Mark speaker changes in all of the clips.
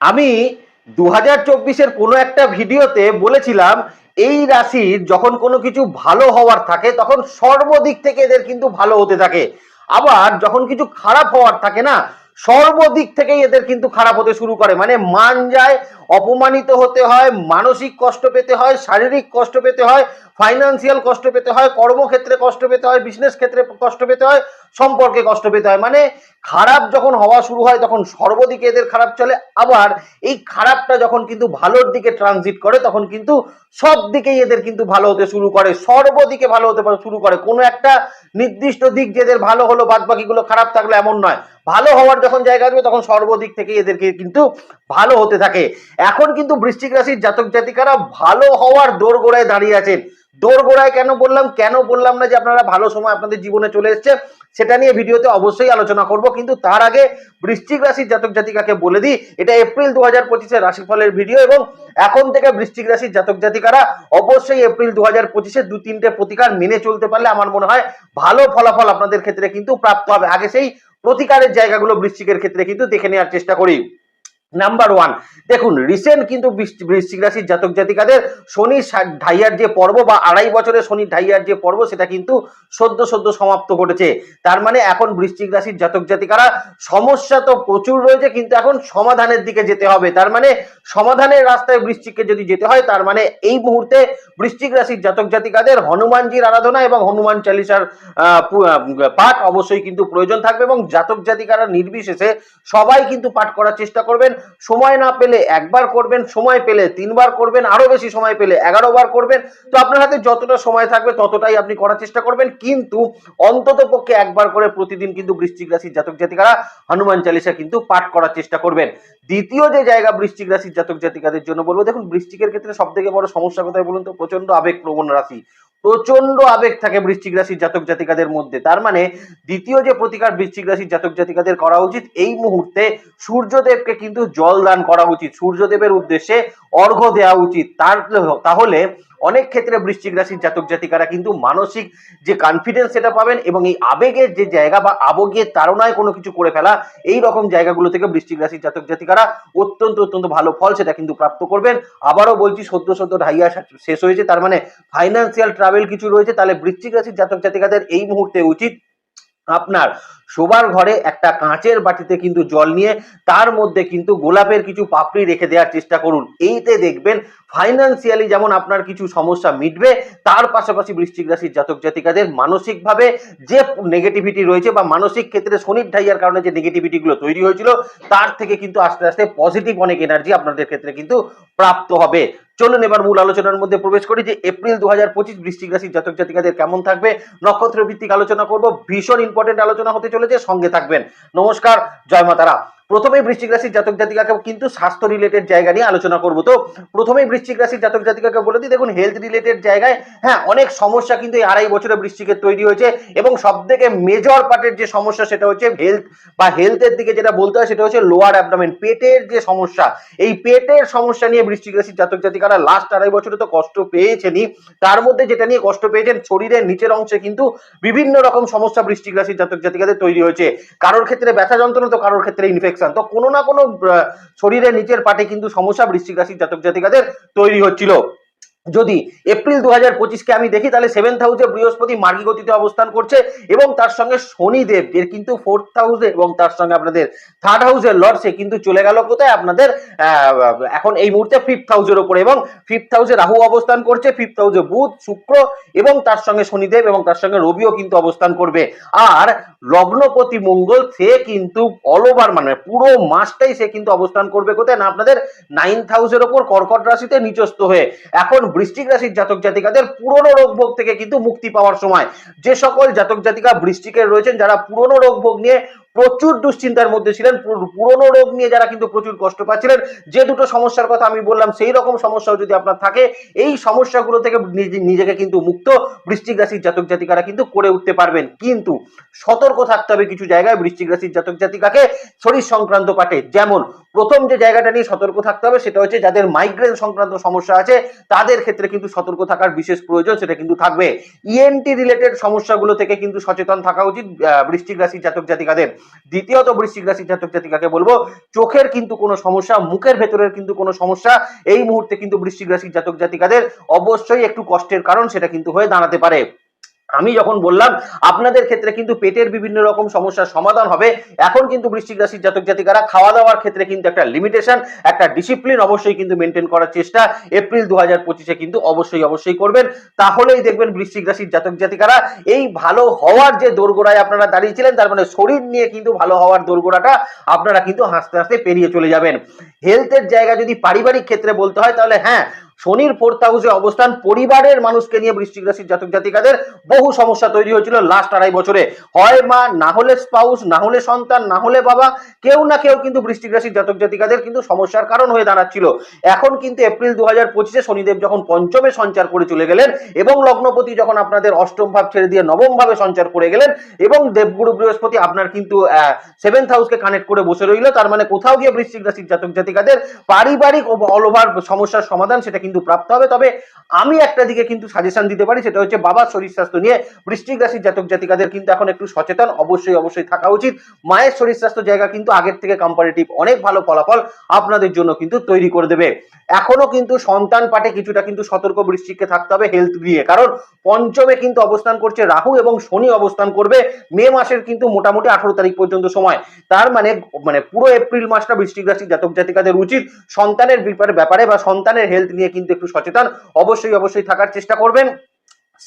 Speaker 1: আমি দু হাজার চব্বিশের কোনো একটা ভিডিওতে বলেছিলাম, এই রাশির যখন কোনো কিছু ভালো হওয়ার থাকে, তখন সর্বদিক থেকে এদের কিন্তু ভালো হতে থাকে। আবার যখন কিছু খারাপ হওয়ার থাকে না, সর্বদিক থেকেই এদের কিন্তু খারাপ হতে শুরু করে। মানে মান যায় অপমানিত হতে হয়, মানসিক কষ্ট পেতে হয়, শারীরিক কষ্ট পেতে হয় ফাইনান্সিয়াল কষ্ট পেতে হয়, কর্মক্ষেত্রে কষ্ট পেতে হয় বিজনেস ক্ষেত্রে কষ্ট পেতে হয়, সম্পর্কে কষ্ট পেতে হয়। মানে খারাপ যখন হওয়া শুরু হয়, তখন সর্বদিকে এদের খারাপ চলে। আবার এই খারাপটা যখন কিন্তু ভালোর দিকে ট্রানজিট করে, তখন কিন্তু সব দিকেই এদের কিন্তু ভালো হতে শুরু করে। সর্বদিকে ভালো হতে শুরু করে। কোনো একটা নির্দিষ্ট দিক যে এদের ভালো হলো বাদ বাকিগুলো খারাপ থাকলে এমন নয়। ভালো হওয়ার যখন জায়গা আসবে, তখন সর্বদিক থেকে এদেরকে কিন্তু ভালো হতে থাকে। এখন কিন্তু বৃশ্চিক রাশির জাতক জাতিকারা ভালো হওয়ার দোরগোড়ায় দাঁড়িয়ে আছেন। দোরগোড়ায় কেন বললাম? কেন বললাম না যে আপনারা ভালো সময় আপনাদের জীবনে চলে এসছে? সেটা নিয়ে ভিডিওতে অবশ্যই আলোচনা করব। কিন্তু তার আগে বৃশ্চিক রাশির জাতক জাতিকাকে বলে দিই, এটা এপ্রিল দু হাজার পঁচিশের রাশিফলের ভিডিও এবং এখন থেকে বৃশ্চিক রাশির জাতক জাতিকারা অবশ্যই এপ্রিল দু হাজার পঁচিশে দু তিনটে প্রতিকার মেনে চলতে পারলে আমার মনে হয় ভালো ফলাফল আপনাদের ক্ষেত্রে কিন্তু প্রাপ্ত হবে। আগে সেই প্রতিকারের জায়গাগুলো বৃশ্চিকের ক্ষেত্রে কিন্তু দেখে নেওয়ার চেষ্টা করি। নাম্বার ওয়ান দেখুন রিসেন্ট কিন্তু বৃশ্চ- বৃশ্চিক রাশির জাতক জাতিকাদের শনি ঢাইয়ার যে পর্ব বা আড়াই বছরের শনি ঢাইয়ার যে পর্ব, সেটা কিন্তু সদ্য সদ্য সমাপ্ত ঘটেছে। তার মানে এখন বৃশ্চিক রাশির জাতক জাতিকারা সমস্যা তো প্রচুর রয়েছে, কিন্তু এখন সমাধানের দিকে যেতে হবে। তার মানে সমাধানের রাস্তায় বৃশ্চিককে যদি যেতে হয়, তার মানে এই মুহূর্তে বৃশ্চিক রাশির জাতক জাতিকাদের হনুমানজির আরাধনা এবং হনুমান চালিসার পাঠ অবশ্যই কিন্তু প্রয়োজন থাকবে এবং জাতক জাতিকারা নির্বিশেষে সবাই কিন্তু পাঠ করার চেষ্টা করবেন। সময় না পেলে একবার করবেন, সময় পেলে তিনবার করবেন, আরও বেশি সময় পেলে এগারো বার করবেন। তো আপনার হাতে যতটা সময় থাকবে ততটাই আপনি করার চেষ্টা করবেন। কিন্তু অন্তত পক্ষে একবার করে প্রতিদিন কিন্তু বৃশ্চিক রাশির জাতক জাতিকারা হনুমান চালিসা কিন্তু পাঠ করার চেষ্টা করবেন। দ্বিতীয় যে জায়গা বৃশ্চিক রাশির জাতক জাতিকাদের জন্য বলব, দেখুন বৃশ্চিকের ক্ষেত্রে সব থেকে বড় সমস্যা কোথায় বলুন তো প্রচণ্ড আবেগপ্রবণ রাশি। প্রচণ্ড আবেগ থাকে বৃশ্চিক রাশির জাতক জাতিকাদের মধ্যে। তার মানে দ্বিতীয় যে প্রতিকার বৃশ্চিক রাশির জাতক জাতিকাদের করা উচিত, এই মুহূর্তে সূর্যদেবকে কিন্তু জল দান করা উচিত, সূর্যদেবের উদ্দেশ্যে অর্ঘ্য দেওয়া উচিত। তার তাহলে অনেক ক্ষেত্রে বৃশ্চিক রাশির জাতক জাতিকারা কিন্তু মানসিক যে কনফিডেন্স সেটা পাবেন এবং এই আবেগের যে জায়গা বা আবেগের তাড়নায় কোনো কিছু করে ফেলা, এই রকম জায়গাগুলো থেকে বৃশ্চিক রাশির জাতক জাতিকারা অত্যন্ত অত্যন্ত ভালো ফল সেটা কিন্তু প্রাপ্ত করবেন। আবারও বলছি, সদ্য সদ্য ঢাইয়া শেষ হয়েছে, তার মানে ফাইন্যান্সিয়াল ট্রাভেল কিছু রয়েছে, তাহলে বৃশ্চিক রাশির জাতক জাতিকাদের এই মুহূর্তে উচিত আপনার শোবার ঘরে একটা কাঁচের বাটিতে কিন্তু জল নিয়ে তার মধ্যে কিন্তু গোলাপের কিছু পাপড়ি রেখে দেওয়ার চেষ্টা করুন। এইতে দেখবেন ফাইন্যান্সিয়ালি যেমন আপনার কিছু সমস্যা মিটবে, তার পাশাপাশি বৃশ্চিক রাশির জাতক জাতিকাদের মানসিকভাবে যে নেগেটিভিটি রয়েছে বা মানসিক ক্ষেত্রে শনির ঢাইয়ার কারণে যে নেগেটিভিটিগুলো তৈরি হয়েছিল, তার থেকে কিন্তু আস্তে আস্তে পজিটিভ অনেক এনার্জি আপনাদের ক্ষেত্রে কিন্তু প্রাপ্ত হবে। চলুন এবার মূল আলোচনার মধ্যে প্রবেশ করি যে এপ্রিল দু হাজার পঁচিশ বৃশ্চিক রাশির জাতক জাতিকাদের কেমন থাকবে নক্ষত্র ভিত্তিক আলোচনা করব, ভীষণ ইম্পর্টেন্ট আলোচনা হতে চলেছে। সঙ্গে থাকবেন। নমস্কার জয় মাতারা। প্রথমেই বৃশ্চিক রাশির জাতক জাতিকাকে কিন্তু স্বাস্থ্য রিলেটেড জায়গা নিয়ে আলোচনা করব। তো প্রথমেই বৃশ্চিক রাশির জাতক জাতিকাকে বলে দিই, দেখুন হেলথ রিলেটেড জায়গায় হ্যাঁ অনেক সমস্যা কিন্তু এই আড়াই বছরে বৃশ্চিকের তৈরি হয়েছে এবং সব থেকে মেজর পার্টের যে সমস্যা সেটা হচ্ছে হেলথ বা হেলথের দিকে যেটা বলতে হয় সেটা হচ্ছে লোয়ার অ্যাবডামেন পেটের যে সমস্যা, এই পেটের সমস্যা নিয়ে বৃশ্চিক রাশির জাতক জাতিকারা লাস্ট আড়াই বছরে তো কষ্ট পেয়েছেনই। তার মধ্যে যেটা নিয়ে কষ্ট পেয়েছেন, শরীরের নিচের অংশে কিন্তু বিভিন্ন রকম সমস্যা বৃশ্চিক রাশির জাতক জাতিকাদের তৈরি হয়েছে। কারোর ক্ষেত্রে ব্যথা যন্ত্রণা তো কারোর ক্ষেত্রে ইনফেকশন তো কোনো না কোনো শরীরের নিচের পাটে কিন্তু সমস্যা বৃশ্চিক রাশির জাতক জাতিকাদের তৈরি হচ্ছিল। যদি এপ্রিল দু হাজার পঁচিশকে আমি দেখি, তাহলে সেভেন্থ হাউসে বৃহস্পতি মার্গী গতিতে অবস্থান করছে এবং তার সঙ্গে শনিদেব, এর কিন্তু ফোর্থ হাউসে এবং তার সঙ্গে আপনাদের থার্ড হাউসের লর্ড সে কিন্তু চলে গেল কোথায়? আপনাদের এখন এই মুহূর্তে ফিফথ হাউসের উপরে এবং ফিফথ হাউসে রাহু অবস্থান করছে ফিফথ হাউসে বুধ, শুক্র এবং তার সঙ্গে শনিদেব এবং তার সঙ্গে রবিও কিন্তু অবস্থান করবে। আর লগ্নপতি মঙ্গল, সে কিন্তু অল ওভার মানে পুরো মাসটাই সে কিন্তু অবস্থান করবে কোথায়? না, আপনাদের নাইন্থ হাউসের ওপর কর্কট রাশিতে নিচস্থ হয়ে। এখন বৃশ্চিক রাশির জাতক জাতিকাদের পুরনো রোগ ভোগ থেকে কিন্তু মুক্তি পাওয়ার সময়। যে সকল জাতক জাতিকা বৃশ্চিকের রয়েছেন, যারা পুরনো রোগ ভোগ নিয়ে প্রচুর দুশ্চিন্তার মধ্যে ছিলেন, পুর- পুরনো রোগ নিয়ে যারা কিন্তু প্রচুর কষ্ট পাচ্ছিলেন, যে দুটো সমস্যার কথা আমি বললাম, সেই রকম সমস্যাও যদি আপনার থাকে, এই সমস্যাগুলো থেকে নিজে- নিজেকে কিন্তু মুক্ত বৃশ্চিক রাশির জাতক জাতিকারা কিন্তু করে উঠতে পারবেন। কিন্তু সতর্ক থাকতে হবে কিছু জায়গায় বৃশ্চিক রাশির জাতক জাতিকাকে শরীর সংক্রান্ত পাঠে। যেমন প্রথম যে জায়গাটা নিয়ে সতর্ক থাকতে হবে সেটা হচ্ছে যাদের মাইগ্রেন সংক্রান্ত সমস্যা আছে, তাদের ক্ষেত্রে কিন্তু সতর্ক থাকার বিশেষ প্রয়োজন, সেটা কিন্তু থাকবে। ইএনটি রিলেটেড সমস্যাগুলো থেকে কিন্তু সচেতন থাকা উচিত বৃশ্চিক রাশির জাতক জাতিকাদের। দ্বিতীয়ত বৃশ্চিক রাশির জাতক জাতিকাকে বলব, চোখের কিন্তু কোনো সমস্যা, মুখের ভেতরের কিন্তু কোনো সমস্যা, এই মুহূর্তে কিন্তু বৃশ্চিক রাশির জাতক জাতিকাদের অবশ্যই একটু কষ্টের কারণ সেটা কিন্তু হয়ে দাঁড়াতে পারে। আমি যখন বললাম, আপনাদের ক্ষেত্রে কিন্তু পেটের বিভিন্ন রকম সমস্যার সমাধান হবে, এখন কিন্তু বৃশ্চিক রাশির জাতক জাতিকারা খাওয়া দাওয়ার ক্ষেত্রে কিন্তু একটা লিমিটেশন একটা ডিসিপ্লিন অবশ্যই কিন্তু মেনটেন করার চেষ্টা এপ্রিল দু হাজার পঁচিশে কিন্তু অবশ্যই অবশ্যই করবেন। তাহলেই দেখবেন বৃশ্চিক রাশির জাতক জাতিকারা এই ভালো হওয়ার যে দোরগোড়ায় আপনারা দাঁড়িয়েছিলেন, তার মানে শরীর নিয়ে কিন্তু ভালো হওয়ার দোরগোড়াটা আপনারা কিন্তু হাসতে হাসতে পেরিয়ে চলে যাবেন। হেলথের জায়গা যদি পারিবারিক ক্ষেত্রে বলতে হয়, তাহলে হ্যাঁ শনির ফোর্থ হাউসে অবস্থান, পরিবারের মানুষকে নিয়ে বৃশ্চিক রাশির জাতক জাতিকাদের বহু সমস্যা তৈরি হয়েছিল লাস্ট আড়াই বছরে। হয় মা, না হলে স্পাউস না হলে সন্তান, না হলে বাবা, কেউ না কেউ কিন্তু বৃশ্চিক রাশির জাতক জাতিকাদের কিন্তু সমস্যার কারণ হয়ে দাঁড়াচ্ছিল। এখন কিন্তু এপ্রিল দু হাজার পঁচিশে শনিদেব যখন পঞ্চমে সঞ্চার করে চলে গেলেন এবং লগ্নপতি যখন আপনাদের অষ্টম ভাব ছেড়ে দিয়ে নবম ভাবে সঞ্চার করে গেলেন এবং দেবগুরু বৃহস্পতি আপনার কিন্তু সেভেন্থ হাউসকে কানেক্ট করে বসে রইল, তার মানে কোথাও গিয়ে বৃশ্চিক রাশির জাতক জাতিকাদের পারিবারিক ওভার সমস্যার সমাধান সেটা কিন্তু প্রাপ্ত হবে। তবে আমি একটা দিকে কিন্তু সাজেশন দিতে পারি, সেটা হচ্ছে বাবার শরীর স্বাস্থ্য নিয়ে। বৃশ্চিক রাশির জাতক জাতিকাদের কিন্তু এখন একটু সচেতন, অবশ্যই অবশ্যই থাকা উচিত। মায়ের শরীর স্বাস্থ্য জায়গা কিন্তু আগের থেকে কম্পারেটিভ অনেক ভালো ফলাফল আপনাদের জন্য কিন্তু তৈরি করে দেবে। এখনও কিন্তু সন্তান পাটে কিছুটা কিন্তু সতর্ক বৃশ্চিককে থাকতে হবে হেলথ নিয়ে। কারণ পঞ্চমে কিন্তু অবস্থান করছে রাহু এবং শনি অবস্থান করবে মে মাসের কিন্তু মোটামুটি আঠারো তারিখ পর্যন্ত সময়। তার মানে মানে পুরো এপ্রিল মাসটা বৃশ্চিক রাশির জাতক জাতিকাদের উচিত সন্তানের ব্যাপারে বা সন্তানের হেলথ নিয়ে কিন্তু একটু সচেতন অবশ্যই অবশ্যই থাকার চেষ্টা করবেন।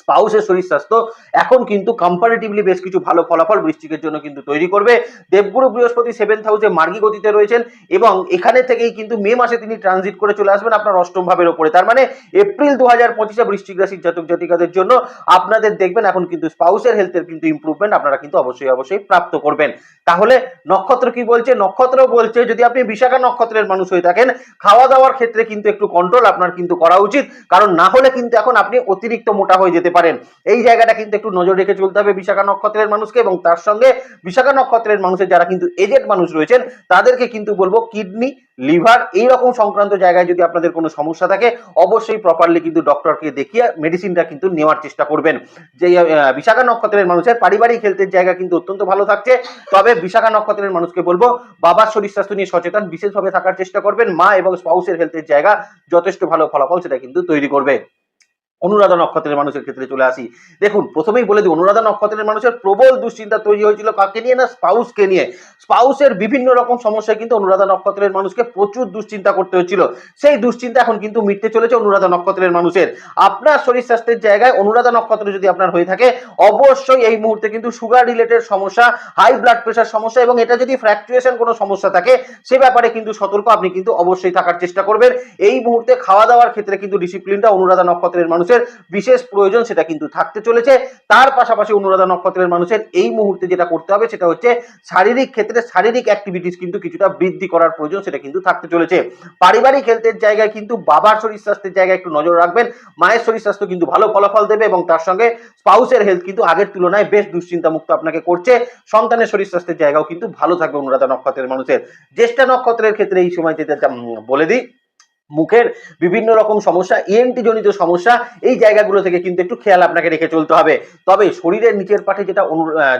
Speaker 1: স্পাউসের শরীর স্বাস্থ্য এখন কিন্তু কম্পারেটিভলি বেশ কিছু ভালো ফলাফল বৃষ্টিকের জন্য কিন্তু তৈরি করবে। দেবগুরু বৃহস্পতি সেভেন্থ হাউসে মার্গী গতিতে রয়েছেন এবং এখানে থেকেই কিন্তু মে মাসে তিনি ট্রানজিট করে চলে আসবেন আপনার অষ্টম ভাবের ওপরে। তার মানে এপ্রিল দু হাজার পঁচিশে বৃষ্টিক রাশির জাতক জাতিকাদের জন্য আপনাদের দেখবেন এখন কিন্তু স্পাউসের হেলথের কিন্তু ইম্প্রুভমেন্ট আপনারা কিন্তু অবশ্যই অবশ্যই প্রাপ্ত করবেন। তাহলে নক্ষত্র কি বলছে? নক্ষত্র বলছে, যদি আপনি বিশাখা নক্ষত্রের মানুষ হয়ে থাকেন খাওয়া দাওয়ার ক্ষেত্রে কিন্তু একটু কন্ট্রোল আপনার কিন্তু করা উচিত। কারণ না হলে কিন্তু এখন আপনি অতিরিক্ত মোটা হয়ে যেতে পারেন। এই জায়গাটা কিন্তু একটু নজর রেখে চলতে হবে বিশাখা নক্ষত্রের মানুষকে এবং তার সঙ্গে বিশাখা নক্ষত্রের মানুষের যারা কিন্তু এজেড মানুষ রয়েছেন, তাদেরকে কিন্তু বলব কিডনি লিভার এই রকম সংক্রান্ত জায়গায় যদি আপনাদের কোনো সমস্যা থাকে, অবশ্যই প্রপারলি কিন্তু ডক্টরকে দেখিয়ে মেডিসিনটা কিন্তু নেওয়ার চেষ্টা করবেন। যে বিশাখা নক্ষত্রের মানুষের পারিবারিক হেলথের জায়গা কিন্তু অত্যন্ত ভালো থাকছে। তবে বিশাখা নক্ষত্রের মানুষকে বলব, বাবার শরীর স্বাস্থ্য নিয়ে সচেতন, বিশেষভাবে থাকার চেষ্টা করবেন। মা এবং স্পাউসের হেলথের জায়গা যথেষ্ট ভালো ফলাফল সেটা কিন্তু তৈরি করবে। অনুরাধা নক্ষত্রের মানুষের ক্ষেত্রে চলে আসি। দেখুন, প্রথমেই বলে দিই, অনুরাধা নক্ষত্রের মানুষের প্রবল দুশ্চিন্তা তৈরি হয়েছিল কাকে নিয়ে না স্পাউসকে নিয়ে। স্পাউসের বিভিন্ন রকম সমস্যায় কিন্তু অনুরাধা নক্ষত্রের মানুষকে প্রচুর দুশ্চিন্তা করতে হচ্ছিল সেই দুশ্চিন্তা এখন কিন্তু মিটতে চলেছে অনুরাধা নক্ষত্রের মানুষের। আপনার শরীর স্বাস্থ্যের জায়গায় অনুরাধা নক্ষত্র যদি আপনার হয়ে থাকে, অবশ্যই এই মুহূর্তে কিন্তু সুগার রিলেটেড সমস্যা হাই ব্লাড প্রেশার সমস্যা এবং এটা যদি ফ্র্যাকচুয়েশন কোনো সমস্যা থাকে, সে ব্যাপারে কিন্তু সতর্ক। আপনি কিন্তু অবশ্যই থাকার চেষ্টা করবেন। এই মুহূর্তে খাওয়া দাওয়ার ক্ষেত্রে কিন্তু ডিসিপ্লিনটা অনুরাধা নক্ষত্রের মানুষের বিশেষ প্রয়োজন সেটা কিন্তু থাকতে চলেছে। তার পাশাপাশি অনুরাধা নক্ষত্রের মানুষের এই মুহূর্তে যেটা করতে হবে সেটা হচ্ছে শারীরিক ক্ষেত্রে শারীরিক অ্যাক্টিভিটিস কিন্তু কিছুটা বৃদ্ধি করার প্রয়োজন সেটা কিন্তু থাকতে চলেছে। পারিবারিক হেলথের জায়গায় কিন্তু বাবার শরীর স্বাস্থ্যের জায়গায় একটু নজর রাখবেন। মায়ের শরীর স্বাস্থ্য কিন্তু ভালো ফলাফল দেবে এবং তার সঙ্গে স্পাউসের হেলথ কিন্তু আগের তুলনায় বেশ দুশ্চিন্তা মুক্ত আপনাকে করছে। সন্তানের শরীর স্বাস্থ্যের জায়গাও কিন্তু ভালো থাকবে অনুরাধা নক্ষত্রের মানুষের। জ্যেষ্ঠা নক্ষত্রের ক্ষেত্রে এই সময় যেটা বলে দিই মুখের বিভিন্ন রকম সমস্যা ইএনটি জনিত সমস্যা, এই জায়গাগুলো থেকে কিন্তু একটু খেয়াল আপনাকে রেখে চলতে হবে। তবে শরীরের নিচের পাঠে যেটা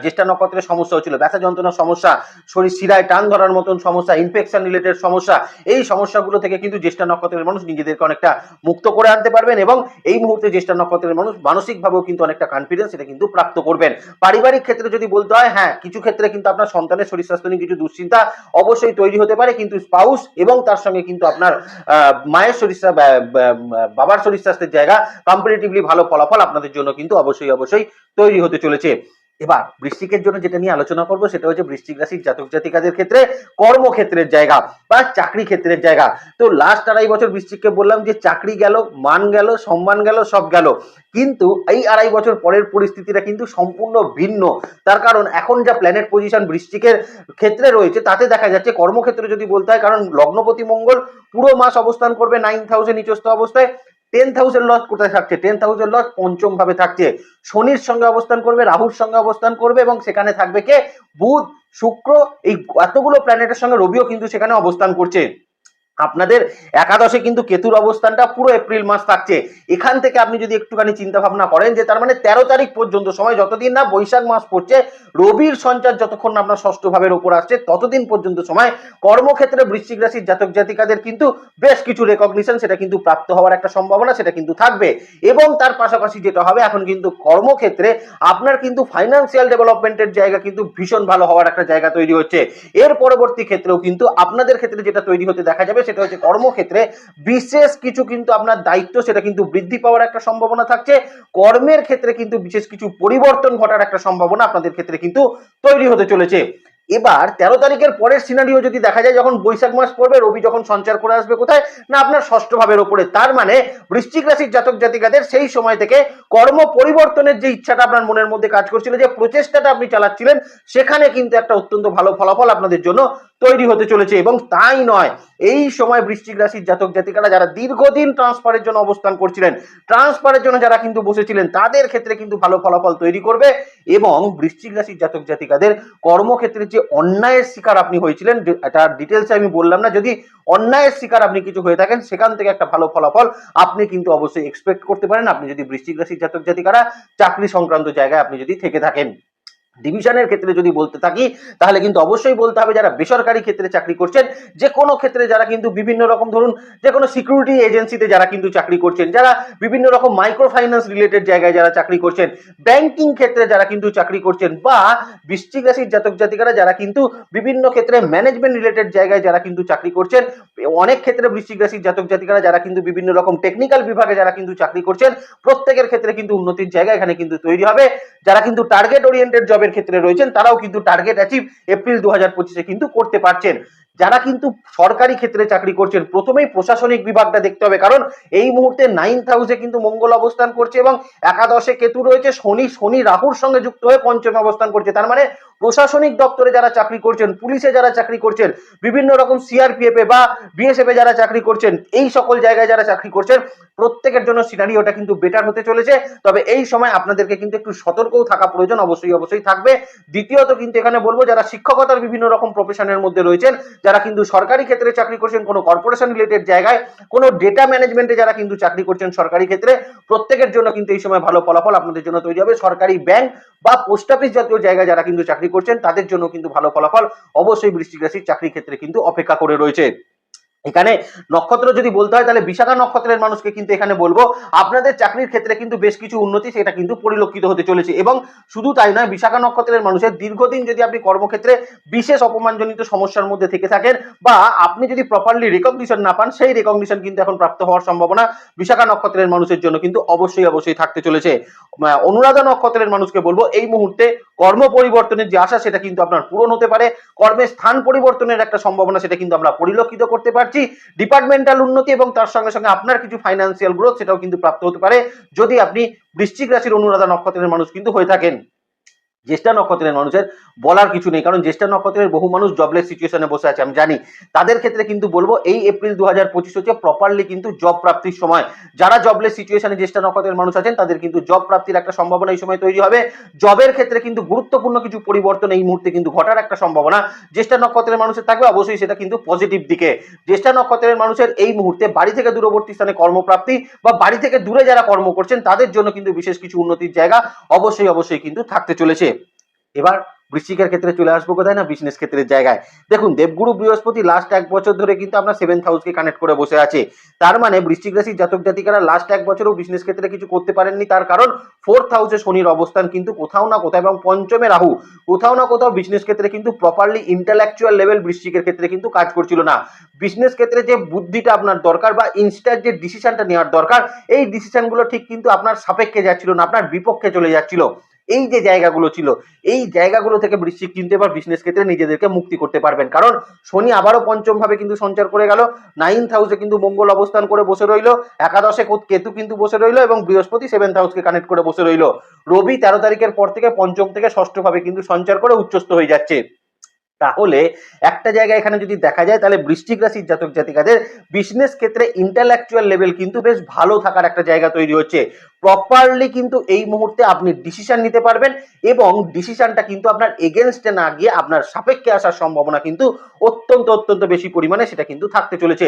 Speaker 1: জ্যেষ্ঠা নক্ষত্রের সমস্যা হচ্ছিল, ব্যথা যন্ত্রণার সমস্যা, শরীর শিরায় টান ধরার মতন সমস্যা ইনফেকশন রিলেটেড সমস্যা, এই সমস্যাগুলো থেকে কিন্তু জ্যেষ্ঠা নক্ষত্রের মানুষ নিজেদেরকে অনেকটা মুক্ত করে আনতে পারবেন এবং এই মুহূর্তে জ্যেষ্ঠা নক্ষত্রের মানুষ মানসিকভাবেও কিন্তু অনেকটা কনফিডেন্স এটা কিন্তু প্রাপ্ত করবেন। পারিবারিক ক্ষেত্রে যদি বলতে হয় হ্যাঁ কিছু ক্ষেত্রে কিন্তু আপনার সন্তানের শরীর স্বাস্থ্য নিয়ে কিছু দুশ্চিন্তা অবশ্যই তৈরি হতে পারে, কিন্তু স্পাউস এবং তার সঙ্গে কিন্তু আপনার মায়ের শরীর বাবার শরীর স্বাস্থ্যের জায়গা কম্পারেটিভলি ভালো ফলাফল আপনাদের জন্য কিন্তু অবশ্যই অবশ্যই তৈরি হতে চলেছে। এবার বৃশ্চিকের জন্য যেটা নিয়ে আলোচনা করব সেটা হচ্ছে বৃশ্চিক রাশির জাতক জাতিকাদের ক্ষেত্রে কর্মক্ষেত্রের জায়গা বা চাকরি ক্ষেত্রের জায়গা। তো লাস্ট আড়াই বছর বৃশ্চিককে বললাম যে চাকরি গেল, মান গেল, সম্মান গেল, সব গেল। কিন্তু এই আড়াই বছর পরের পরিস্থিতিটা কিন্তু সম্পূর্ণ ভিন্ন। তার কারণ এখন যা প্ল্যানেট পজিশন বৃষ্টিকের ক্ষেত্রে রয়েছে, তাতে দেখা যাচ্ছে কর্মক্ষেত্রে যদি বলতে হয়, কারণ লগ্নপতি মঙ্গল পুরো মাস অবস্থান করবে নাইন থাউজেন্ড নিচস্থ অবস্থায়। টেন্থ থাউজেন্ড লস কোথায় থাকছে? টেন থাউজেন্ড লস পঞ্চম ভাবে থাকছে। শনির সঙ্গে অবস্থান করবে, রাহুর সঙ্গে অবস্থান করবে এবং সেখানে থাকবে কে? বুধ, শুক্র, এই এতগুলো প্ল্যানেটের সঙ্গে রবিও কিন্তু সেখানে অবস্থান করছে। আপনাদের একাদশে কিন্তু কেতুর অবস্থানটা পুরো এপ্রিল মাস থাকছে। এখান থেকে আপনি যদি একটুখানি চিন্তা ভাবনা করেন যে তার মানে তেরো তারিখ পর্যন্ত সময় যতদিন না বৈশাখ মাস পড়ছে, রবির সঞ্চার যতক্ষণ আপনার ষষ্ঠ ভাবের ওপর আসছে, ততদিন পর্যন্ত সময় কর্মক্ষেত্রে বৃশ্চিক রাশির জাতক জাতিকাদের কিন্তু বেশ কিছু রেকগনিশন সেটা কিন্তু প্রাপ্ত হওয়ার একটা সম্ভাবনা সেটা কিন্তু থাকবে। এবং তার পাশাপাশি যেটা হবে, এখন কিন্তু কর্মক্ষেত্রে আপনার কিন্তু ফাইন্যান্সিয়াল ডেভেলপমেন্টের জায়গা কিন্তু ভীষণ ভালো হওয়ার একটা জায়গা তৈরি হচ্ছে। এর পরবর্তী ক্ষেত্রেও কিন্তু আপনাদের ক্ষেত্রে যেটা তৈরি হতে দেখা যাবে সেটা হচ্ছে কর্মক্ষেত্রে বিশেষ কিছু কিন্তু আপনার দায়িত্ব, সেটা কিন্তু বৃদ্ধি পাওয়ার একটা সম্ভাবনা থাকছে। কর্মের ক্ষেত্রে কিন্তু বিশেষ কিছু পরিবর্তন ঘটার একটা সম্ভাবনা আপনাদের ক্ষেত্রে কিন্তু তৈরি হতে চলেছে। এবার তেরো তারিখের পরের সিনারিও যদি দেখা যায়, যখন বৈশাখ মাস পড়বে, রবি যখন সঞ্চার করে আসবে কোথায়? না, আপনার ষষ্ঠ ভাবের ওপরে। তার মানে বৃশ্চিক রাশির জাতক জাতিকাদের সেই সময় থেকে কর্ম পরিবর্তনের যে ইচ্ছাটা আপনার মনের মধ্যে কাজ করছিল, যে প্রচেষ্টাটা আপনি চালাচ্ছিলেন, সেখানে কিন্তু একটা অত্যন্ত ভালো ফলাফল আপনাদের জন্য তৈরি হতে চলেছে এবং তাই নয়, এই সময় বৃশ্চিক রাশির জাতক জাতিকারা যারা দীর্ঘদিন ট্রান্সফারের জন্য অবস্থান করছিলেন, ট্রান্সফারের জন্য যারা কিন্তু বসেছিলেন, তাদের ক্ষেত্রে কিন্তু ভালো ফলাফল তৈরি করবে এবং বৃশ্চিক রাশির জাতক জাতিকাদের কর্মক্ষেত্রে যে অন্যায়ের শিকার আপনি হয়েছিলেন এটা ডিটেলসে আমি বললাম না, যদি অন্যায়ের শিকার আপনি কিছু হয়ে থাকেন, সেখান থেকে একটা ভালো ফলাফল আপনি কিন্তু অবশ্যই এক্সপেক্ট করতে পারেন। আপনি যদি বৃশ্চিক রাশির জাতক জাতিকারা, চাকরি সংক্রান্ত জায়গায় আপনি যদি থেকে থাকেন। ডিভিশনের ক্ষেত্রে যদি বলতে থাকি, তাহলে কিন্তু অবশ্যই বলতে হবে যারা বেসরকারি ক্ষেত্রে চাকরি করছেন, যে কোনো ক্ষেত্রে যারা কিন্তু বিভিন্ন রকম ধরুন, যে কোনো সিকিউরিটি এজেন্সিতে যারা কিন্তু চাকরি করছেন, যারা বিভিন্ন রকম মাইক্রো ফাইন্যান্স রিলেটেড জায়গায় যারা চাকরি করছেন ব্যাংকিং ক্ষেত্রে যারা কিন্তু চাকরি করছেন, বা রাশির জাতক জাতিকারা যারা কিন্তু বিভিন্ন ক্ষেত্রে ম্যানেজমেন্ট রিলেটেড জায়গায় যারা কিন্তু চাকরি করছেন, অনেক ক্ষেত্রে রাশির জাতক জাতিকারা যারা কিন্তু বিভিন্ন রকম টেকনিক্যাল বিভাগে যারা কিন্তু চাকরি করছেন, প্রত্যেকের ক্ষেত্রে কিন্তু উন্নতির জায়গা এখানে কিন্তু তৈরি হবে। যারা কিন্তু টার্গেট ওরিয়েন্টেড জবের ক্ষেত্রে রয়েছেন তারাও কিন্তু টার্গেট অ্যাচিভ এপ্রিল দু হাজার পঁচিশে কিন্তু করতে পারছেন। যারা কিন্তু সরকারি ক্ষেত্রে চাকরি করছেন, প্রথমেই প্রশাসনিক বিভাগটা দেখতে হবে। কারণ এই মুহূর্তে নাইন্থ হাউসে কিন্তু মঙ্গল অবস্থান করছে এবং একাদশে কেতু রয়েছে, শনি শনি রাহুর সঙ্গে যুক্ত হয়ে পঞ্চমে অবস্থান করছে। তার মানে প্রশাসনিক দপ্তরে যারা চাকরি করছেন, পুলিশে যারা চাকরি করছেন, বিভিন্ন রকম সিআরপিএফ এ বা বিএসএফ এ যারা চাকরি করছেন, এই সকল জায়গায় যারা চাকরি করছেন, প্রত্যেকের জন্য সিনারিওটা কিন্তু বেটার হতে চলেছে। তবে এই সময় আপনাদেরকে কিন্তু একটু সতর্কও থাকা প্রয়োজন, অবশ্যই অবশ্যই থাকবে। দ্বিতীয়ত কিন্তু এখানে বলব, যারা শিক্ষকতার বিভিন্ন রকম প্রফেশনের মধ্যে রয়েছেন যারা কিন্তু সরকারি ক্ষেত্রে চাকরি করছেন, কোনো কর্পোরেশন রিলেটেড জায়গায়, কোনো ডেটা ম্যানেজমেন্টে যারা কিন্তু চাকরি করছেন সরকারি ক্ষেত্রে, প্রত্যেকের জন্য কিন্তু এই সময় ভালো ফলাফল আপনাদের জন্য তৈরি হবে। সরকারি ব্যাংক বা পোস্ট অফিস জাতীয় জায়গায় যারা কিন্তু চাকরি করছেন, তাদের জন্য কিন্তু ভালো ফলাফল অবশ্যই বৃষ্টিক রাশির চাকরি ক্ষেত্রে কিন্তু অপেক্ষা করে রয়েছে। এখানে নক্ষত্র যদি বলতে হয়, তাহলে বিশাখা নক্ষত্রের মানুষকে কিন্তু এখানে বলব। আপনাদের চাকরির ক্ষেত্রে কিন্তু বেশ কিছু উন্নতি সেটা কিন্তু পরিলক্ষিত হতে চলেছে। এবং শুধু তাই নয়, বিশাখা নক্ষত্রের মানুষের দীর্ঘদিন যদি আপনি কর্মক্ষেত্রে বিশেষ অপমানজনিত সমস্যার মধ্যে থেকে থাকেন বা আপনি যদি প্রপারলি রেকগনিশন না পান, সেই রেকগনিশন কিন্তু এখন প্রাপ্ত হওয়ার সম্ভাবনা বিশাখা নক্ষত্রের মানুষের জন্য কিন্তু অবশ্যই অবশ্যই থাকতে চলেছে। অনুরাধা নক্ষত্রের মানুষকে বলব, এই মুহূর্তে কর্ম পরিবর্তনের যে আশা, সেটা কিন্তু আপনার পূরণ হতে পারে। কর্মের স্থান পরিবর্তনের একটা সম্ভাবনা, সেটা কিন্তু আমরা পরিলক্ষিত করতে পারছি। ডিপার্টমেন্টাল উন্নতি এবং তার সঙ্গে সঙ্গে আপনার কিছু ফাইন্যান্সিয়াল গ্রোথ সেটাও কিন্তু প্রাপ্ত হতে পারে। যদি আপনি বৃশ্চিক রাশির অনুরাধা নক্ষত্রের মানুষ কিন্তু হয়ে থাকেন। জ্যেষ্ঠা নক্ষত্রের মানুষের বলার কিছু নেই। কারণ জ্যেষ্ঠা নক্ষত্রের বহু মানুষ জবলেস সিচুয়েশনে বসে আছে, আমি জানি। তাদের ক্ষেত্রে কিন্তু বলব, এই এপ্রিল দু হাজার পঁচিশ হচ্ছে প্রপারলি কিন্তু জব প্রাপ্তির সময়। যারা জবলেস সিচুয়েশনে জ্যেষ্ঠা নক্ষত্রের মানুষ আছেন, তাদের কিন্তু জব প্রাপ্তির একটা সম্ভাবনা এই সময় তৈরি হবে। জবের ক্ষেত্রে কিন্তু গুরুত্বপূর্ণ কিছু পরিবর্তন এই মুহূর্তে কিন্তু ঘটার একটা সম্ভাবনা। জ্যেষ্ঠা নক্ষত্রের মানুষের থাকবে, অবশ্যই সেটা কিন্তু পজিটিভ দিকে। জ্যেষ্ঠা নক্ষত্রের মানুষের এই মুহূর্তে বাড়ি থেকে দূরবর্তী স্থানে কর্মপ্রাপ্তি বা বাড়ি থেকে দূরে যারা কর্ম করছেন, তাদের জন্য কিন্তু বিশেষ কিছু উন্নতির জায়গা অবশ্যই অবশ্যই কিন্তু থাকতে চলেছে। এবার বৃশ্চিকের ক্ষেত্রে চলে আসব কোথায় না? বিজনেস ক্ষেত্রের জায়গায়। দেখুন, দেবগুরু বৃহস্পতি লাস্ট এক বছর ধরে কিন্তু আপনার সেভেন্থ হাউসকে কানেক্ট করে বসে আছে। তার মানে বৃশ্চিক রাশির জাতক জাতিকারা লাস্ট এক বছরও বিজনেস ক্ষেত্রে কিছু করতে পারেননি। তার কারণ ফোর্থ হাউসে শনির অবস্থান কিন্তু কোথাও না কোথাও এবং পঞ্চমে রাহু। কোথাও না কোথাও বিজনেস ক্ষেত্রে কিন্তু প্রপারলি ইন্টালেকচুয়াল লেভেল বৃশ্চিকের ক্ষেত্রে কিন্তু কাজ করছিল না। বিজনেস ক্ষেত্রে যে বুদ্ধিটা আপনার দরকার বা ইনস্ট্যান্ট যে ডিসিশনটা নেওয়ার দরকার, এই ডিসিশনগুলো ঠিক কিন্তু আপনার সাপেক্ষে যাচ্ছিল না, আপনার বিপক্ষে চলে যাচ্ছিল। এই যে জায়গাগুলো ছিল, এই জায়গাগুলো থেকে বৃশ্চিক কিন্তু এবার বিজনেস ক্ষেত্রে নিজেদেরকে মুক্তি করতে পারবেন। কারণ শনি আবারও পঞ্চম ভাবে কিন্তু সঞ্চার করে গেল নাইন্থ হাউসে কিন্তু মঙ্গল অবস্থান করে বসে রইল, একাদশে কেতু কিন্তু বসে রইল এবং বৃহস্পতি সেভেন্থ হাউসকে কানেক্ট করে বসে রইল। রবি তেরো তারিখের পর থেকে পঞ্চম থেকে ষষ্ঠ ভাবে কিন্তু সঞ্চার করে উচ্চস্থ হয়ে যাচ্ছে। তাহলে একটা জায়গায় এখানে যদি দেখা যায়, তাহলে বৃশ্চিক রাশির জাতক জাতিকাদের বিজনেস ক্ষেত্রে ইন্টালেকচুয়াল লেভেল কিন্তু বেশ ভালো থাকার একটা জায়গা তৈরি হচ্ছে। প্রপারলি কিন্তু এই মুহূর্তে আপনি ডিসিশন নিতে পারবেন এবং ডিসিশনটা কিন্তু আপনার এগেনস্টে না গিয়ে আপনার সাপেক্ষে আসার সম্ভাবনা কিন্তু অত্যন্ত অত্যন্ত বেশি পরিমাণে সেটা কিন্তু থাকতে চলেছে।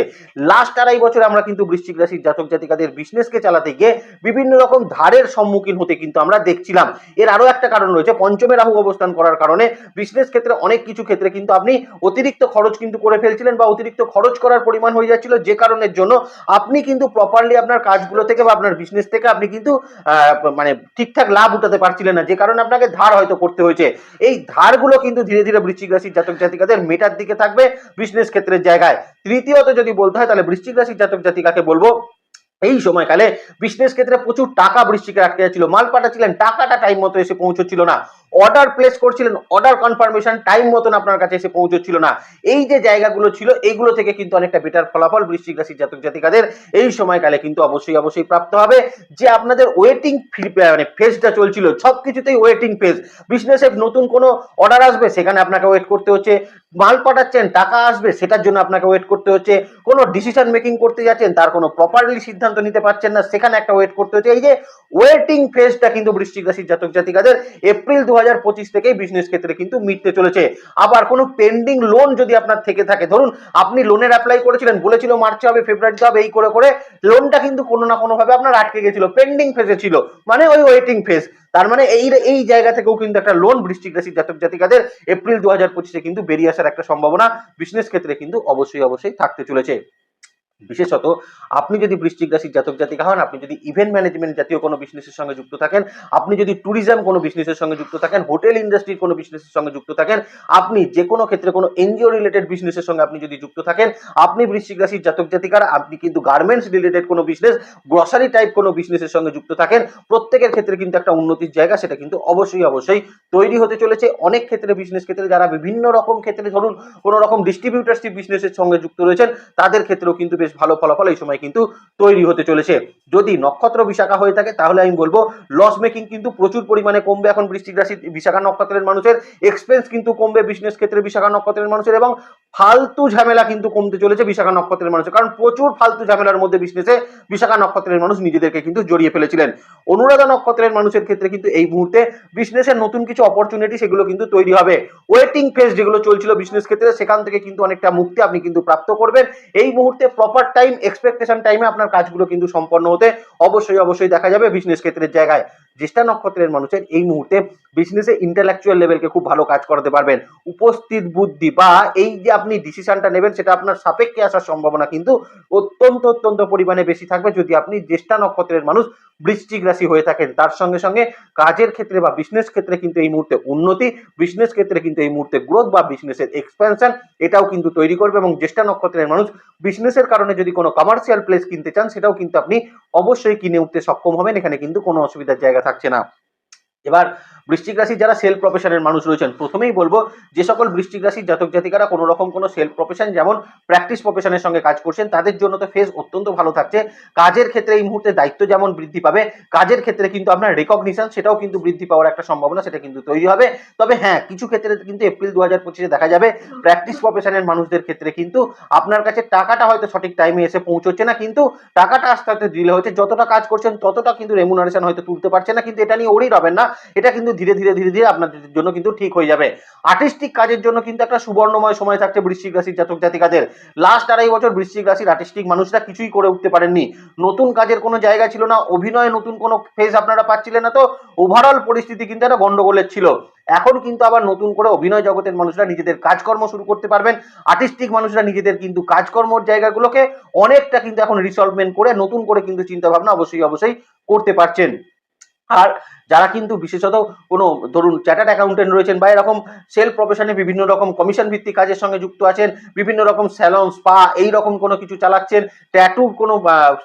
Speaker 1: লাস্ট আড়াই বছর আমরা কিন্তু বৃশ্চিক রাশির জাতক জাতিকাদের বিজনেসকে চালাতে গিয়ে বিভিন্ন রকম ধারের সম্মুখীন হতে কিন্তু আমরা দেখছিলাম। এর আরও একটা কারণ রয়েছে, পঞ্চমে রাহু অবস্থান করার কারণে বিজনেস ক্ষেত্রে অনেক কিছু ক্ষেত্রে কিন্তু আপনি অতিরিক্ত খরচ কিন্তু করে ফেলছিলেন বা অতিরিক্ত খরচ করার পরিমাণ হয়ে যাচ্ছিল যে কারণের জন্য আপনি কিন্তু প্রপারলি আপনার কাজগুলো থেকে বা আপনার বিজনেস থেকে আপনি কিন্তু আহ, মানে ঠিকঠাক লাভ উঠাতে পারছিলেন না যে কারণে আপনাকে ধার হয়তো করতে হয়েছে। এই ধারগুলো কিন্তু ধীরে ধীরে বৃশ্চিক রাশির জাতক জাতিকাদের মেটার দিকে থাকবে বিজনেস ক্ষেত্রের জায়গায়। তৃতীয়ত যদি বলতে হয় তাহলে বৃশ্চিক রাশির জাতক জাতিকাকে বলব এই সময়কালে বিজনেস ক্ষেত্রে প্রচুর টাকা বৃষ্টিকে আটকে যাচ্ছিল। মাল পাঠাচ্ছিলেন টাকাটা টাইম মতো এসে পৌঁছচ্ছিল না। অর্ডার প্লেস করছিলেন অর্ডার কনফার্মেশন টাইম মতন আপনার কাছে এসে পৌঁছচ্ছিল না। এই যে জায়গাগুলো ছিল এইগুলো থেকে কিন্তু অনেকটা বেটার ফলাফল বৃশ্চিক রাশির জাতক জাতিকাদের এই সময়কালে কিন্তু অবশ্যই অবশ্যই প্রাপ্ত হবে। যে আপনাদের ওয়েটিং মানে ফেজটা চলছিল সব কিছুতেই ওয়েটিং ফেজ বিজনেসে নতুন কোনো অর্ডার আসবে, সেখানে আপনাকে ওয়েট করতে হচ্ছে। মাল পাঠাচ্ছেন, টাকা আসবে, সেটার জন্য আপনাকে ওয়েট করতে হচ্ছে। কোনো ডিসিশন মেকিং করতে যাচ্ছেন, তার কোনো প্রপারলি সিদ্ধান্ত নিতে পারছেন না, সেখানে একটা ওয়েট করতে হচ্ছে। এই যে ওয়েটিং ফেজটা কিন্তু বৃশ্চিক রাশির জাতক জাতিকাদের এপ্রিল দু হাজার পঁচিশ বিজনেস ক্ষেত্রে কিন্তু মিটতে চলেছে। আবার কোনো পেন্ডিং লোন যদি আপনার থেকে থাকে, ধরুন আপনি লোনের অ্যাপ্লাই করেছিলেন, বলেছিল মার্চে হবে ফেব্রুয়ারিতে হবে, এই করে করে লোনটা কিন্তু কোনো না কোনো ভাবে আপনার আটকে গেছিল পেন্ডিং ফেজে ছিল মানে ওই ওয়েটিং ফেজ তার মানে এই এই জায়গা থেকেও কিন্তু একটা লোন বৃষ্টিক রাশির জাতক জাতিকাদের এপ্রিল দু হাজার পঁচিশে কিন্তু বেরিয়ে আসার একটা সম্ভাবনা বিজনেস ক্ষেত্রে কিন্তু অবশ্যই অবশ্যই থাকতে চলেছে। বিশেষত আপনি যদি বৃশ্চিক রাশির জাতক জাতিকা হন, আপনি যদি ইভেন্ট ম্যানেজমেন্ট জাতীয় কোনো বিজনেসের সঙ্গে যুক্ত থাকেন, আপনি যদি ট্যুরিজম কোনো বিজনেসের সঙ্গে যুক্ত থাকেন হোটেল ইন্ডাস্ট্রির কোনো বিজনেসের সঙ্গে যুক্ত থাকেন, আপনি যে কোনো ক্ষেত্রে কোনো এনজিও রিলেটেড বিজনেসের সঙ্গে আপনি যদি যুক্ত থাকেন, আপনি বৃশ্চিক রাশির জাতক জাতিকারা, আপনি কিন্তু গার্মেন্টস রিলেটেড কোনো বিজনেস গ্রসারি টাইপ কোনো বিজনেসের সঙ্গে যুক্ত থাকেন, প্রত্যেকের ক্ষেত্রে কিন্তু একটা উন্নতির জায়গা সেটা কিন্তু অবশ্যই অবশ্যই তৈরি হতে চলেছে। অনেক ক্ষেত্রে বিজনেস ক্ষেত্রে যারা বিভিন্ন রকম ক্ষেত্রে ধরুন কোনো রকম ডিস্ট্রিবিউটারশিপ বিজনেসের সঙ্গে যুক্ত রয়েছেন, তাদের ক্ষেত্রেও কিন্তু বেশ ভালো ফলাফল এই সময় কিন্তু তৈরি হতে চলেছে। যদি নক্ষত্র বিশাখা হয়ে থাকে, তাহলে আমি বলব লস মেকিং কিন্তু প্রচুর পরিমাণে কমবে এখন বৃষ্টিক রাশি বিশাখা নক্ষত্রের মানুষের। এক্সপেন্স কিন্তু কমবে বিজনেস ক্ষেত্রে বিশাখা নক্ষত্রের মানুষের এবং ফালতু ঝামেলা কিন্তু কমতে চলেছে বিশাখা নক্ষত্রের মানুষের। কারণ প্রচুর ফালতু ঝামেলার মধ্যে বিজনেসে বিশাখা নক্ষত্রের মানুষ নিজেদেরকে কিন্তু জড়িয়ে ফেলেছিলেন। অনুরাধা নক্ষত্রের মানুষের ক্ষেত্রে কিন্তু এই মুহূর্তে বিজনেসের নতুন কিছু অপরচুনিটি সেগুলো কিন্তু তৈরি হবে। ওয়েটিং ফেজ যেগুলো চলছিল বিজনেস ক্ষেত্রে, সেখান থেকে কিন্তু অনেকটা মুক্তি আপনি কিন্তু প্রাপ্ত করবেন। এই মুহূর্তে প্রপার টাইম এক্সপেকটেশন টাইমে আপনার কাজগুলো কিন্তু সম্পন্ন হতে অবশ্যই অবশ্যই দেখা যাবে বিজনেস ক্ষেত্রের জায়গায়। জ্যেষ্ঠা নক্ষত্রের মানুষের এই মুহূর্তে বিজনেসে ইন্টেলেকচুয়াল লেভেলকে খুব ভালো কাজ করাতে পারবেন। উপস্থিত বুদ্ধি বা এই যে আপনি ডিসিশনটা নেবেন, সেটা আপনার সাপেক্ষে আসার সম্ভাবনা কিন্তু অত্যন্ত অত্যন্ত পরিমাণে বেশি থাকবে। যদি আপনি জ্যেষ্ঠা নক্ষত্রের মানুষ বৃশ্চিক রাশি হয়ে থাকেন, তার সঙ্গে সঙ্গে কাজের ক্ষেত্রে বা বিজনেস ক্ষেত্রে কিন্তু এই মুহূর্তে উন্নতি বিজনেস ক্ষেত্রে কিন্তু এই মুহূর্তে গ্রোথ বা বিজনেসের এক্সপেনশন এটাও কিন্তু তৈরি করবে এবং জ্যেষ্ঠা নক্ষত্রের মানুষ বিজনেসের কারণে যদি কোনো কমার্শিয়াল প্লেস কিনতে চান, সেটাও কিন্তু আপনি অবশ্যই কিনে উঠতে সক্ষম হবেন। এখানে কিন্তু কোনো অসুবিধার জায়গা থাকছে না। এবার বৃশ্চিক রাশির যারা সেলফ প্রফেশনের মানুষ রয়েছেন, প্রথমেই বলব যে সকল বৃশ্চিক রাশির জাতক জাতিকারা কোনো রকম কোনো সেল প্রফেশন যেমন প্র্যাকটিস প্রফেশনের সঙ্গে কাজ করছেন, তাদের জন্য তো ফেজ অত্যন্ত ভালো থাকছে। কাজের ক্ষেত্রে এই মুহূর্তে দায়িত্ব যেমন বৃদ্ধি পাবে, কাজের ক্ষেত্রে কিন্তু আপনার রেকগনিশন সেটাও কিন্তু বৃদ্ধি পাওয়ার একটা সম্ভাবনা সেটা কিন্তু তৈরি হবে। তবে হ্যাঁ কিছু ক্ষেত্রে কিন্তু এপ্রিল দু হাজার পঁচিশে দেখা যাবে প্র্যাকটিস প্রফেশনের মানুষদের ক্ষেত্রে কিন্তু আপনার কাছে টাকাটা হয়তো সঠিক টাইমে এসে পৌঁছচ্ছে না, কিন্তু টাকাটা আস্তে আস্তে দিলে হচ্ছে। যতটা কাজ করছেন ততটা কিন্তু রেমুনারেশন হয়তো তুলতে পারছে না, কিন্তু এটা নিয়ে ওরই রবেন না। এটা কিন্তু ধীরে ধীরে ধীরে ধীরে আপনাদের জন্য কিন্তু ঠিক হয়ে যাবে। আর্টিস্টিক কাজের জন্য কিন্তু একটা সুবর্ণময় সময় থাকছে বৃশ্চিক রাশির জাতক জাতিকাদের। লাস্ট আড়াই বছর বৃশ্চিক রাশির আর্টিস্টিক মানুষরা কিছুই করে উঠতে পারেননি। নতুন কাজের কোনো জায়গা ছিল না, অভিনয়ে নতুন কোনো ফেজ আপনারা পাচ্ছিলেন না তো ওভারঅল পরিস্থিতি কিন্তু একটা গন্ডগোলের ছিল। এখন কিন্তু আবার নতুন করে অভিনয় জগতের মানুষরা নিজেদের কাজকর্ম শুরু করতে পারবেন। আর্টিস্টিক মানুষরা নিজেদের কিন্তু কাজকর্মর জায়গাগুলোকে অনেকটা কিন্তু এখন রিসলভমেন্ট করে নতুন করে কিন্তু চিন্তা ভাবনা অবশ্যই অবশ্যই করতে পারছেন। আর যারা কিন্তু বিশেষত কোনো ধরুন চ্যাটার্ড অ্যাকাউন্টেন্ট রয়েছেন বা এরকম সেল প্রফেশনে বিভিন্ন রকম কমিশন ভিত্তিক কাজের সঙ্গে যুক্ত আছেন, বিভিন্ন রকম স্যালন স্পা এই রকম কোনো কিছু চালাচ্ছেন ট্যাটুর কোনো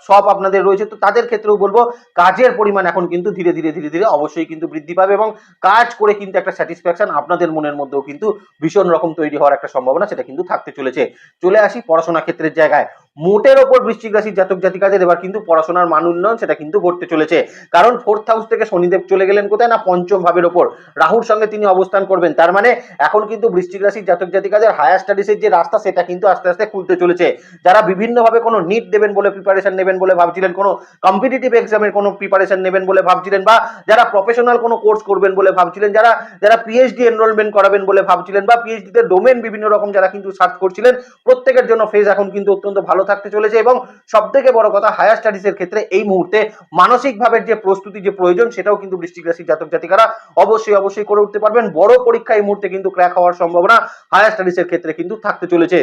Speaker 1: শপ আপনাদের রয়েছে, তো তাদের ক্ষেত্রেও বলব কাজের পরিমাণ এখন কিন্তু ধীরে ধীরে ধীরে ধীরে অবশ্যই কিন্তু বৃদ্ধি পাবে এবং কাজ করে কিন্তু একটা স্যাটিসফ্যাকশন আপনাদের মনের মধ্যেও কিন্তু ভীষণ রকম তৈরি হওয়ার একটা সম্ভাবনা সেটা কিন্তু থাকতে চলেছে। চলে আসি পড়াশোনা ক্ষেত্রের জায়গায়। মোটের ওপর বৃশ্চিক রাশির জাতক জাতিকাদের এবার কিন্তু পড়াশোনার মান উন্নয়ন সেটা কিন্তু ঘটতে চলেছে। কারণ ফোর্থ হাউস থেকে শনিদেব চলে গেলেন কোথায়? না, পঞ্চম ভাবের ওপর। রাহুর সঙ্গে তিনি অবস্থান করবেন। তার মানে এখন কিন্তু বৃশ্চিক রাশির জাতক জাতিকাদের হায়ার স্টাডিজের যে রাস্তা, সেটা কিন্তু আস্তে আস্তে খুলতে চলেছে। যারা বিভিন্নভাবে কোনো নিট দেবেন বলে প্রিপারেশন নেবেন বলে ভাবছিলেন, কোনো কম্পিটিটিভ এক্সামের কোনো প্রিপারেশন নেবেন বলে ভাবছিলেন, বা যারা প্রফেশনাল কোনো কোর্স করবেন বলে ভাবছিলেন, যারা যারা পিএইচডি এনরোলমেন্ট করাবেন বলে ভাবছিলেন, বা পিএইচডি তে ডোমেন বিভিন্ন রকম যারা কিন্তু সার্চ করছিলেন, প্রত্যেকের জন্য ফেজ এখন কিন্তু অত্যন্ত ভালো থাকতে চলেছে এবং সব থেকে বড় কথা হায়ার স্টাডিজের ক্ষেত্রে এই মুহূর্তে মানসিকভাবে যে প্রস্তুতি যে প্রয়োজন সেটাও কিন্তু বৃষ্টিক রাশির জাতক জাতিকারা অবশ্যই অবশ্যই করে উঠতে পারবেন। বড় পরীক্ষা এই মুহূর্তে কিন্তু ক্র্যাক হওয়ার সম্ভাবনা হায়ার স্টাডিজের ক্ষেত্রে কিন্তু থাকতে চলেছে।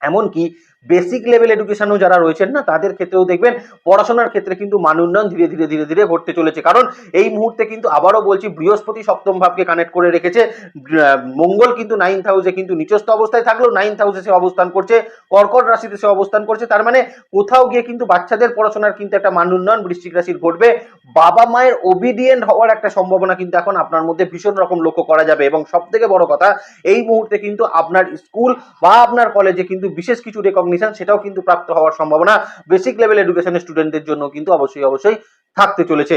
Speaker 1: এমনকি বেসিক লেভেল এডুকেশনও যারা রয়েছেন না, তাদের ক্ষেত্রেও দেখবেন পড়াশোনার ক্ষেত্রে কিন্তু মান উন্নয়ন ধীরে ধীরে ধীরে ধীরে ঘটতে চলেছে। কারণ এই মুহূর্তে কিন্তু আবারও বলছি, বৃহস্পতি সপ্তম ভাবকে কানেক্ট করে রেখেছে। মঙ্গল কিন্তু নাইন্থ হাউসে কিন্তু নিচস্থ অবস্থায় থাকলেও নাইন্থ হাউসে সে অবস্থান করছে, কর্কট রাশিতে সে অবস্থান করছে। তার মানে কোথাও গিয়ে কিন্তু বাচ্চাদের পড়াশোনার কিন্তু একটা মান উন্নয়ন বৃশ্চিক রাশির ঘটবে। বাবা মায়ের ওবিডিয়েন্ট হওয়ার একটা সম্ভাবনা কিন্তু এখন আপনার মধ্যে ভীষণ রকম লক্ষ্য করা যাবে। এবং সব থেকে বড় কথা, এই মুহূর্তে কিন্তু আপনার স্কুল বা আপনার কলেজে কিন্তু বিশেষ কিছু রেকগনিশন সেটাও কিন্তু প্রাপ্ত হওয়ার সম্ভাবনা বেসিক লেভেল এডুকেশনের স্টুডেন্টদের জন্য কিন্তু অবশ্যই অবশ্যই থাকতে চলেছে।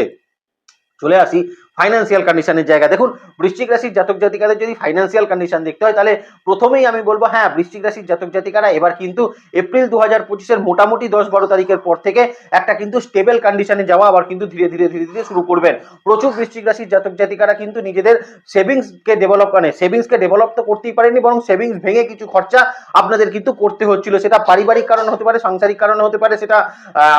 Speaker 1: চলে আসি ফাইন্যান্সিয়াল কন্ডিশনের জায়গা দেখুন, বৃশ্চিক রাশির জাতক জাতিকাদের যদি ফাইন্যান্সিয়াল কন্ডিশন দেখতে হয়, তাহলে প্রথমেই আমি বলব হ্যাঁ বৃশ্চিক রাশির জাতক জাতিকারা এবার কিন্তু এপ্রিল দু হাজার পঁচিশের মোটামুটি দশ বারো তারিখের পর থেকে একটা কিন্তু স্টেবল কন্ডিশনে যাওয়া আবার কিন্তু ধীরে ধীরে ধীরে ধীরে শুরু করবেন। প্রচুর বৃশ্চিক রাশির জাতক জাতিকারা কিন্তু নিজেদের সেভিংসকে ডেভেলপ মানে সেভিংসকে ডেভেলপ তো করতেই পারেনি বরং সেভিংস ভেঙে কিছু খরচা আপনাদের কিন্তু করতে হচ্ছিল। সেটা পারিবারিক কারণ হতে পারে, সাংসারিক কারণে হতে পারে, সেটা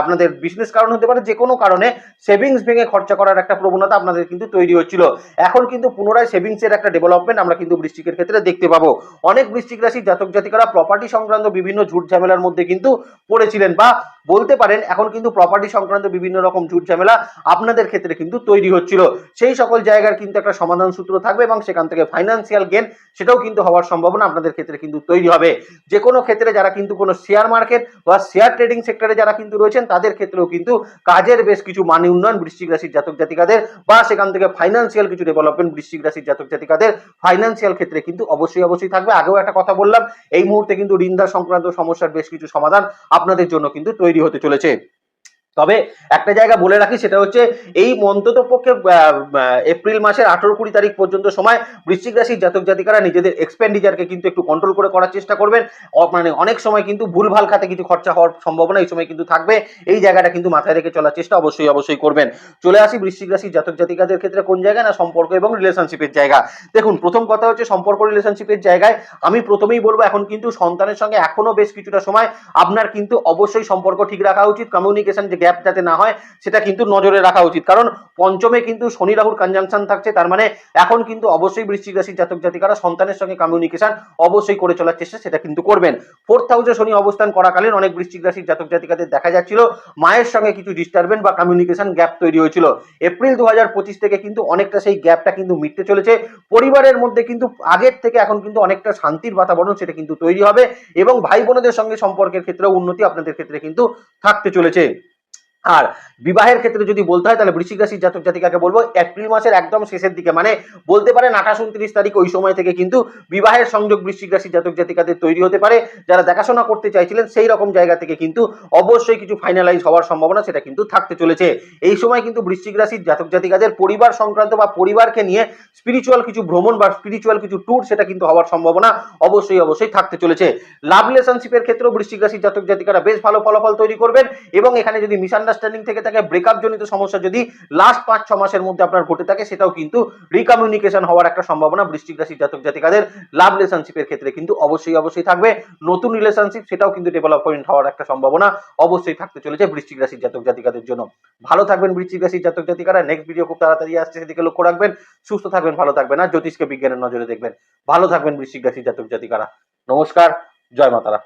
Speaker 1: আপনাদের বিজনেস কারণ হতে পারে যে কোনো কারণে সেভিংস ভেঙে খরচা করার একটা প্রবণতা আপনাদের কিন্তু তৈরি হচ্ছিল। এখন কিন্তু পুনরায় সেভিংস এর একটা ডেভেলপমেন্ট আমরা কিন্তু বৃষ্টিকের ক্ষেত্রে দেখতে পাবো। অনেক বৃষ্টিক রাশির জাতক জাতিকারা প্রপার্টি সংক্রান্ত বিভিন্ন ঝুট ঝামেলার মধ্যে কিন্তু পড়েছিলেন বা বলতে পারেন এখন কিন্তু প্রপার্টি সংক্রান্ত বিভিন্ন রকম ঝুট ঝামেলা আপনাদের ক্ষেত্রে কিন্তু তৈরি হচ্ছিল। সেই সকল জায়গার কিন্তু একটা সমাধান সূত্র থাকবে এবং সেখান থেকে ফাইন্যান্সিয়াল গেন সেটাও কিন্তু হওয়ার সম্ভাবনা আপনাদের ক্ষেত্রে কিন্তু তৈরি হবে। যে কোনো ক্ষেত্রে যারা কিন্তু কোনো শেয়ার মার্কেট বা শেয়ার ট্রেডিং সেক্টরে যারা কিন্তু রয়েছেন, তাদের ক্ষেত্রেও কিন্তু কাজের বেশ কিছু মানে উন্নয়ন বৃশ্চিক রাশির জাতক জাতিকাদের বা সেখান থেকে ফাইন্যান্সিয়াল কিছু ডেভেলপমেন্ট বৃশ্চিক রাশির জাতক জাতিকাদের ফাইন্যান্সিয়াল ক্ষেত্রে কিন্তু অবশ্যই অবশ্যই থাকবে। আগেও একটা কথা বললাম, এই মুহূর্তে কিন্তু ঋণদার সংক্রান্ত সমস্যার বেশ কিছু সমাধান আপনাদের জন্য কিন্তু তৈরি হতে চলেছে। তবে একটা জায়গা বলে রাখি, সেটা হচ্ছে এই অন্তত পক্ষে এপ্রিল মাসের আঠারো কুড়ি তারিখ পর্যন্ত সময় বৃশ্চিক রাশির জাতক জাতিকারা নিজেদের এক্সপেন্ডিচারকে কিন্তু একটু কন্ট্রোল করে করার চেষ্টা করবেন। মানে অনেক সময় কিন্তু ভুলভাল খাতে কিছু খরচা হওয়ার সম্ভাবনা এই সময় কিন্তু থাকবে। এই জায়গাটা কিন্তু মাথায় রেখে চলার চেষ্টা অবশ্যই অবশ্যই করবেন। চলে আসি বৃশ্চিক রাশির জাতক জাতিকাদের ক্ষেত্রে কোন জায়গায়, না সম্পর্ক এবং রিলেশনশিপের জায়গা। দেখুন, প্রথম কথা হচ্ছে সম্পর্ক রিলেশনশিপের জায়গায় আমি প্রথমেই বলব, এখন কিন্তু সন্তানের সঙ্গে এখনও বেশ কিছুটা সময়। আপনার কিন্তু অবশ্যই সম্পর্ক ঠিক রাখা উচিত। কমিউনিকেশন যে গ্যাপ যাতে না হয়, সেটা কিন্তু নজরে রাখা উচিত। কারণ পঞ্চমে কিন্তু শনি রাহুর কনজাংশন থাকছে, তার মানে এখন কিন্তু অবশ্যই বৃশ্চিক রাশির জাতক জাতিকারা সন্তানের সঙ্গে কমিউনিকেশন অবশ্যই করে চলার চেষ্টা সেটা কিন্তু করবেন। ফোর্থ হাউসে শনি অবস্থান করাকালীন অনেক বৃশ্চিক রাশির জাতক জাতিকাদের দেখা যাচ্ছিল, মায়ের সঙ্গে কিছু ডিস্টারবেন্স বা কমিউনিকেশন গ্যাপ তৈরি হয়েছিল। এপ্রিল দু হাজার পঁচিশ থেকে কিন্তু অনেকটা সেই গ্যাপটা কিন্তু মিটতে চলেছে। পরিবারের মধ্যে কিন্তু আগের থেকে এখন কিন্তু অনেকটা শান্তির বাতাবরণ সেটা কিন্তু তৈরি হবে এবং ভাই বোনদের সঙ্গে সম্পর্কের ক্ষেত্রেও উন্নতি আপনাদের ক্ষেত্রে কিন্তু থাকতে চলেছে। আর বিবাহের ক্ষেত্রে যদি বলতে হয় তাহলে বৃশ্চিক রাশির জাতক জাতিকাকে বলব, এপ্রিল মাসের একদম শেষের দিকে। মানে বলতে পারেন আঠাশ, উনত্রিশ তারিখ ওই সময় থেকে কিন্তু বিবাহের সংযোগ বৃশ্চিক রাশির জাতক জাতিকাদের তৈরি হতে পারে। যারা দেখাশোনা করতে চাইছিলেন সেই রকম জায়গা থেকে কিন্তু অবশ্যই কিছু ফাইনালাইজ হওয়ার সম্ভাবনা সেটা কিন্তু থাকতে চলেছে। এই সময় কিন্তু বৃশ্চিক রাশির জাতক জাতিকাদের পরিবার সংক্রান্ত বা পরিবারকে নিয়ে স্পিরিচুয়াল কিছু ভ্রমণ বা স্পিরিচুয়াল কিছু ট্যুর সেটা কিন্তু হওয়ার সম্ভাবনা অবশ্যই অবশ্যই থাকতে চলেছে। লাভ রিলেশনশিপের ক্ষেত্রেও বৃশ্চিক রাশির জাতক জাতিকারা বেশ ভালো ফলাফল তৈরি করবেন এবং এখানে যদি মিসআন্ডারস্ট্যান্ডিং থেকে থাকে ব্রেকআপ জনিত সমস্যা যদি লাস্ট পাঁচ, ছ মাসের মধ্যে আপনার ঘটে থাকে, সেটাও কিন্তু রিকমিউনিকেশন হওয়ার একটা সম্ভাবনা বৃশ্চিক রাশির জাতক জাতিকাদের লাভ রিলেশনশিপের ক্ষেত্রে কিন্তু অবশ্যই অবশ্যই থাকবে। নতুন রিলেশনশিপ সেটাও কিন্তু ডেভেলপমেন্ট হওয়ার একটা সম্ভাবনা অবশ্যই থাকতে চলেছে বৃশ্চিক রাশির জাতক জাতিকাদের জন্য। ভালো থাকবেন বৃষ্টিক রাশির জাতক জাতিকারা। নেক্সট ভিডিও খুব তাড়াতাড়ি আসছে, সেদিকে লক্ষ্য রাখবেন। সুস্থ থাকবেন, ভালো থাকবেন, আর জ্যোতিষকে বিজ্ঞানের নজরে দেখবেন। ভালো থাকবেন বৃশ্চিক রাশির জাতক জাতিকারা। নমস্কার, জয় মাতারা।